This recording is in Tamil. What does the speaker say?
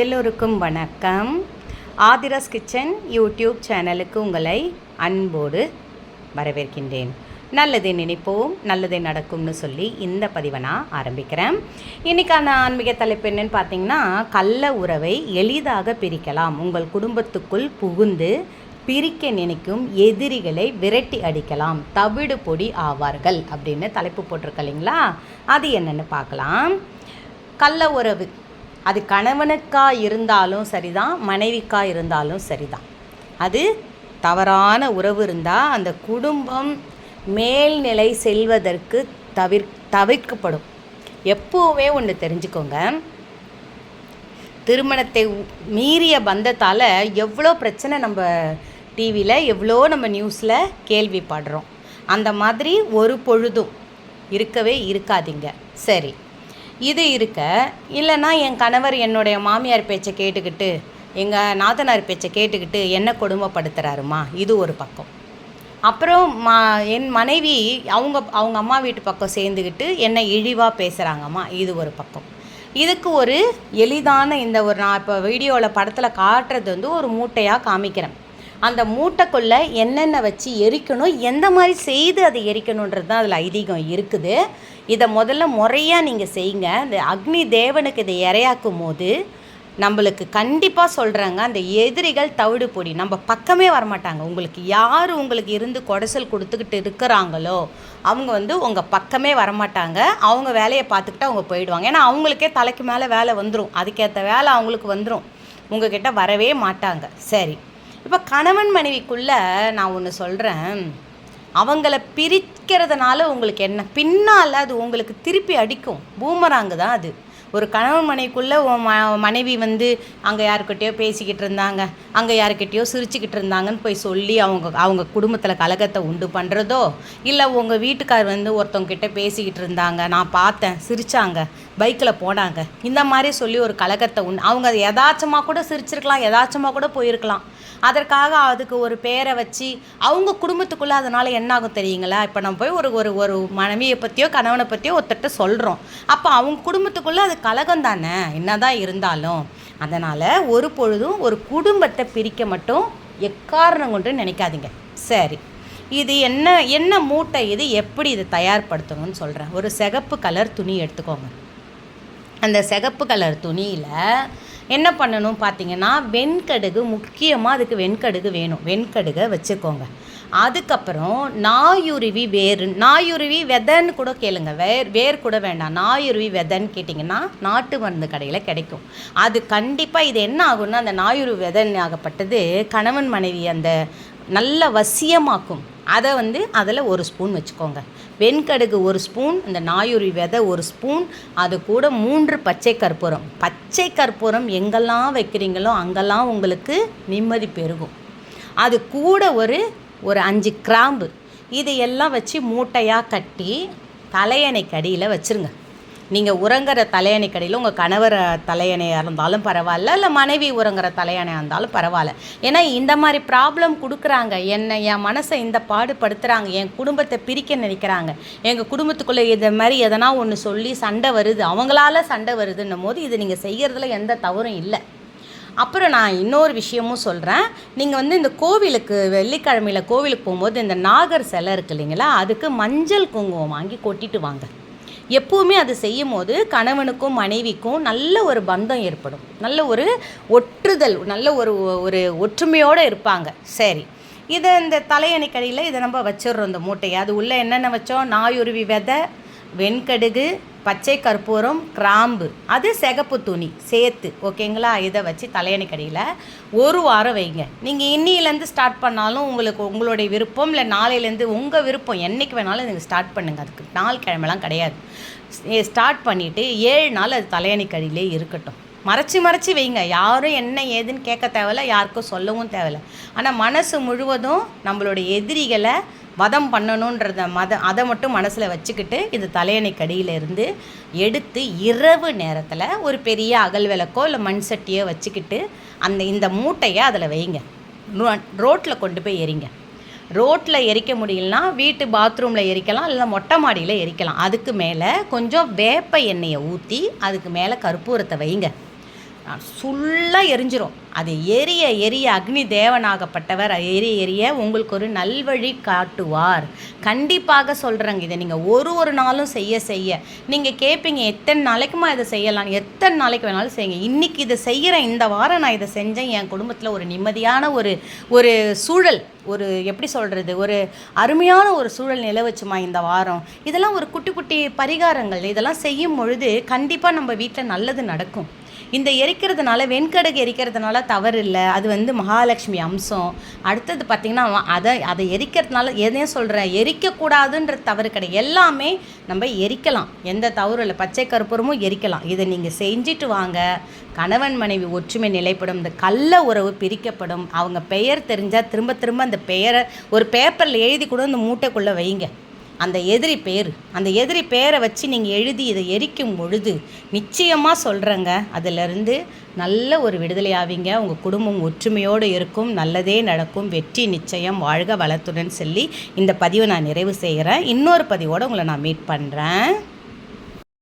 எல்லோருக்கும் வணக்கம். ஆதிராஸ் கிச்சன் யூடியூப் சேனலுக்கு உங்களை அன்போடு வரவேற்கின்றேன். நல்லதை நினைப்போம் நல்லதை நடக்கும்னு சொல்லி இந்த பதிவை நான் ஆரம்பிக்கிறேன். இன்றைக்கான ஆன்மீக தலைப்பு என்னன்னு பார்த்தீங்கன்னா கள்ள உறவை எளிதாக பிரிக்கலாம். உங்கள் குடும்பத்துக்குள் புகுந்து பிரிக்க நினைக்கும் எதிரிகளை விரட்டி அடிக்கலாம். தவிடு பொடி ஆவார்கள் அப்படின்னு தலைப்பு போட்டிருக்க இல்லைங்களா? அது என்னென்னு பார்க்கலாம். கள்ள உறவு அது கணவனுக்கா இருந்தாலும் சரிதான் மனைவிக்கா இருந்தாலும் சரிதான். அது தவறான உறவு இருந்தால் அந்த குடும்பம் மேல்நிலை செல்வதற்கு தவிர் தவிர்க்கப்படும். எப்போவே ஒன்று தெரிஞ்சுக்கோங்க. திருமணத்தை மீறிய பந்தத்தால் எவ்வளோ பிரச்சனை நம்ம டிவியில் எவ்வளோ நம்ம நியூஸில் கேள்விப்படுறோம். அந்த மாதிரி ஒரு பொழுதும் இருக்கவே இருக்காதீங்க. சரி. இது இருக்க இல்லைன்னா என் கணவர் என்னுடைய மாமியார் பேச்சை கேட்டுக்கிட்டு எங்கள் நாத்தனார் பேச்சை கேட்டுக்கிட்டு என்ன கொடுமைப்படுத்துகிறாருமா இது ஒரு பக்கம். அப்புறம் மா என் மனைவி அவங்க அவங்க அம்மா வீட்டு பக்கம் சேர்ந்துக்கிட்டு என்னை இழிவாக பேசுகிறாங்கம்மா இது ஒரு பக்கம். இதுக்கு ஒரு எளிதான இந்த ஒரு நான் இப்போ வீடியோவில் படத்தில் காட்டுறது வந்து ஒரு மூட்டையாக காமிக்கிறேன். அந்த மூட்டைக்குள்ளே என்னென்ன வச்சு எரிக்கணும் எந்த மாதிரி செய்து அதை எரிக்கணுன்றது தான் அதில் ஐதீகம் இருக்குது. இதை முதல்ல முறையாக நீங்கள் செய்யுங்க. இந்த அக்னி தேவனுக்கு இதை இறையாக்கும் போது நம்மளுக்கு கண்டிப்பாக சொல்கிறாங்க அந்த எதிரிகள் தவிடு பொடி. நம்ம பக்கமே வரமாட்டாங்க. உங்களுக்கு யார் உங்களுக்கு இருந்து கொடைசல் கொடுத்துக்கிட்டு இருக்கிறாங்களோ அவங்க வந்து உங்கள் பக்கமே வரமாட்டாங்க. அவங்க வேலையை பார்த்துக்கிட்டு அவங்க போயிடுவாங்க. ஏன்னா அவங்களுக்கே தலைக்கு மேலே வேலை வந்துடும் அதுக்கேற்ற வேலை அவங்களுக்கு வந்துடும் உங்ககிட்ட வரவே மாட்டாங்க. சரி. இப்போ கணவன் மனைவிக்குள்ளே நான் ஒன்று சொல்கிறேன் அவங்கள பிரிக்கிறதுனால உங்களுக்கு என்ன? பின்னால் அது உங்களுக்கு திருப்பி அடிக்கும். பூமராங்கு தான் அது. ஒரு கணவன் மனைவிக்குள்ளே உன் ம மனைவி வந்து அங்கே யாருக்கிட்டேயோ பேசிக்கிட்டு இருந்தாங்க. அங்கே யாருக்கிட்டேயோ சிரிச்சுக்கிட்டு இருந்தாங்கன்னு போய் சொல்லி அவங்க அவங்க குடும்பத்தில் கலகத்தை உண்டு பண்ணுறதோ இல்லை உங்கள் வீட்டுக்கார் வந்து ஒருத்தவங்க கிட்டே பேசிக்கிட்டு இருந்தாங்க. நான் பார்த்தேன் சிரித்தாங்க பைக்கில் போனாங்க. இந்த மாதிரி சொல்லி ஒரு கழகத்தை உண்டு அவங்க அதை எதாச்சமாக கூட சிரிச்சிருக்கலாம் எதாச்சமாக கூட போயிருக்கலாம். அதற்காக அதுக்கு ஒரு பேரை வச்சு அவங்க குடும்பத்துக்குள்ளே அதனால் என்ன ஆகும் தெரியுங்களா? இப்போ நம்ம போய் ஒரு ஒரு ஒரு மனைவியை பற்றியோ கணவனை பற்றியோ ஒருத்தட்ட சொல்கிறோம் அப்போ அவங்க குடும்பத்துக்குள்ளே அது கலகம் தானே? என்ன தான் இருந்தாலும். அதனால் ஒரு பொழுதும் ஒரு குடும்பத்தை பிரிக்க மட்டும் எக்காரணம் கொண்டு நினைக்காதீங்க. சரி. இது என்ன என்ன மூட்டை இது எப்படி இதை தயார்படுத்தணும்னு சொல்கிறேன் ஒரு சிகப்பு கலர் துணி எடுத்துக்கோங்க. அந்த சிகப்பு கலர் துணியில் என்ன பண்ணணும் பார்த்தீங்கன்னா வெண்கடுகு முக்கியமாக அதுக்கு வெண்கடுகு வேணும். வெண்கடுகை வச்சுக்கோங்க. அதுக்கப்புறம் நாயுருவி வேறு நாயுருவி விதைன்னு கூட கேளுங்க. வேர் வேர் கூட வேண்டாம். நாயுருவி விதைன்னு கேட்டிங்கன்னா நாட்டு மருந்து கடையில் கிடைக்கும். அது கண்டிப்பாக இது என்ன ஆகும்னா அந்த நாயுருவி விதைன்னு ஆகப்பட்டது கணவன் மனைவி அந்த நல்ல வசியமாக்கும். அதை வந்து அதில் ஒரு ஸ்பூன் வச்சுக்கோங்க. வெண்கடுகு ஒரு ஸ்பூன் இந்த நாயுரி விதை ஒரு ஸ்பூன் அது கூட மூன்று பச்சை கற்பூரம். பச்சை கற்பூரம் எங்கெல்லாம் வைக்கிறீங்களோ அங்கெல்லாம் உங்களுக்கு நிம்மதி பெருகும். அது கூட ஒரு ஒரு அஞ்சு கிராம்பு. இது எல்லாம் வச்சு மூட்டையாக கட்டி தலையணைக்கு அடியில் வச்சுருங்க. நீங்கள் உறங்குற தலையணை கடையில் உங்கள் கணவர் தலையணையாக இருந்தாலும் பரவாயில்ல இல்லை மனைவி உறங்குற தலையணையாக இருந்தாலும் பரவாயில்ல. ஏன்னா இந்த மாதிரி ப்ராப்ளம் கொடுக்குறாங்க. என்னை என் மனசை இந்த பாடுபடுத்துகிறாங்க என் குடும்பத்தை பிரிக்க நினைக்கிறாங்க. எங்கள் குடும்பத்துக்குள்ளே இதை மாதிரி எதனா ஒன்று சொல்லி சண்டை வருது. அவங்களால சண்டை வருதுன்னும் போது இது நீங்கள் செய்கிறதுல எந்த தவறும் இல்லை. அப்புறம் நான் இன்னொரு விஷயமும் சொல்கிறேன் நீங்கள் வந்து இந்த கோவிலுக்கு வெள்ளிக்கிழமையில் கோவிலுக்கு போகும்போது இந்த நாகர் சிலை இருக்கு இல்லைங்களா? அதுக்கு மஞ்சள் குங்குமம் வாங்கி கொட்டிட்டு வாங்க. எப்பவுமே அது செய்யும் போது கணவனுக்கும் மனைவிக்கும் நல்ல ஒரு பந்தம் ஏற்படும். நல்ல ஒரு ஒற்றுதல் நல்ல ஒரு ஒரு ஒற்றுமையோடு இருப்பாங்க. சரி. இதை இந்த தலையணைக்கடியில் இதை நம்ம வச்சிடுறோம் இந்த மூட்டையை. அது உள்ளே என்னென்ன வச்சோம்? நாயுருவி விதை வெண்கடுகு பச்சை கற்பூரம் கிராம்பு. அது சிகப்பு துணி சேர்த்து ஓகேங்களா? இதை வச்சு தலையணைக்கடியில் ஒரு வாரம் வைங்க. நீங்கள் இன்னிலேருந்து ஸ்டார்ட் பண்ணாலும் உங்களுக்கு உங்களுடைய விருப்பம் இல்லை நாளையிலேருந்து உங்கள் விருப்பம் என்றைக்கு வேணாலும் நீங்கள் ஸ்டார்ட் பண்ணுங்கள் அதுக்கு நாள் கிழமெல்லாம் கிடையாது. ஸ்டார்ட் பண்ணிவிட்டு ஏழு நாள் அது தலையணைக்கடியிலே இருக்கட்டும். மறைச்சி மறைச்சி வைங்க. யாரும் என்ன ஏதுன்னு கேட்க தேவையில்ல யாருக்கும் சொல்லவும் தேவையில்ல. ஆனால் மனசு முழுவதும் நம்மளுடைய எதிரிகளை வதம் பண்ணணுன்றத மத அதை மட்டும் மனசில் வச்சுக்கிட்டு இந்த தலையணை இருந்து எடுத்து இரவு நேரத்தில் ஒரு பெரிய அகல் விளக்கோ இல்லை மண் சட்டியோ வச்சுக்கிட்டு அந்த இந்த மூட்டையை அதில் வைங்க. ரோட்டில் கொண்டு போய் எரிங்க. ரோட்டில் எரிக்க முடியலனா வீட்டு பாத்ரூமில் எரிக்கலாம் இல்லை மொட்டை மாடியில் எரிக்கலாம். அதுக்கு மேலே கொஞ்சம் வேப்ப எண்ணெயை ஊற்றி அதுக்கு மேலே கற்பூரத்தை வைங்க. ஃபுல்லாக எரிஞ்சிரும். அது எரிய எரிய அக்னி தேவனாகப்பட்டவர் எரிய எரிய உங்களுக்கு ஒரு நல்வழி காட்டுவார். கண்டிப்பாக சொல்கிறேங்க இதை நீங்கள் ஒரு ஒரு நாளும் செய்ய செய்ய. நீங்கள் கேட்பீங்க எத்தனை நாளைக்குமா இதை செய்யலாம்? எத்தனை நாளைக்கு வேணாலும் செய்யுங்க. இன்றைக்கி இதை செய்கிறேன் இந்த வாரம் நான் இதை செஞ்சேன். என் குடும்பத்தில் ஒரு நிம்மதியான ஒரு ஒரு சூழல் ஒரு எப்படி சொல்கிறது ஒரு அருமையான ஒரு சூழல் நிலவச்சுமா இந்த வாரம். இதெல்லாம் ஒரு குட்டி குட்டி பரிகாரங்கள். இதெல்லாம் செய்யும் பொழுது கண்டிப்பாக நம்ம வீட்டில் நல்லது நடக்கும். இந்த எரிக்கிறதுனால வெண்கடுகு எரிக்கிறதுனால தவறு இல்லை அது வந்து மகாலட்சுமி அம்சம். அடுத்தது பார்த்திங்கன்னா அதை அதை எரிக்கிறதுனால எதையும் சொல்கிறேன் எரிக்கக்கூடாதுன்ற தவறு கிடையாது. எல்லாமே நம்ம எரிக்கலாம். எந்த தவறும் இல்லை. பச்சை கருப்பூரமும் எரிக்கலாம். இதை நீங்கள் செஞ்சுட்டு வாங்க. கணவன் மனைவி ஒற்றுமை நிலைப்படும். இந்த கள்ள உறவு பிரிக்கப்படும். அவங்க பெயர் தெரிஞ்சால் திரும்ப திரும்ப அந்த பெயரை ஒரு பேப்பரில் எழுதி கூட அந்த மூட்டைக்குள்ளே வைங்க. அந்த எதிரி பேர். அந்த எதிரி பேரை வச்சு நீங்கள் எழுதி இதை எரிக்கும் பொழுது நிச்சயமாக சொல்கிறேங்க அதிலிருந்து நல்ல ஒரு விடுதலையாவீங்க உங்கள் குடும்பம் ஒற்றுமையோடு இருக்கும் நல்லதே நடக்கும். வெற்றி நிச்சயம் வாழ்க வளத்துடன் சொல்லி இந்த பதிவை நான் நிறைவு செய்கிறேன். இன்னொரு பதிவோடு உங்களை நான் மீட் பண்ணுறேன்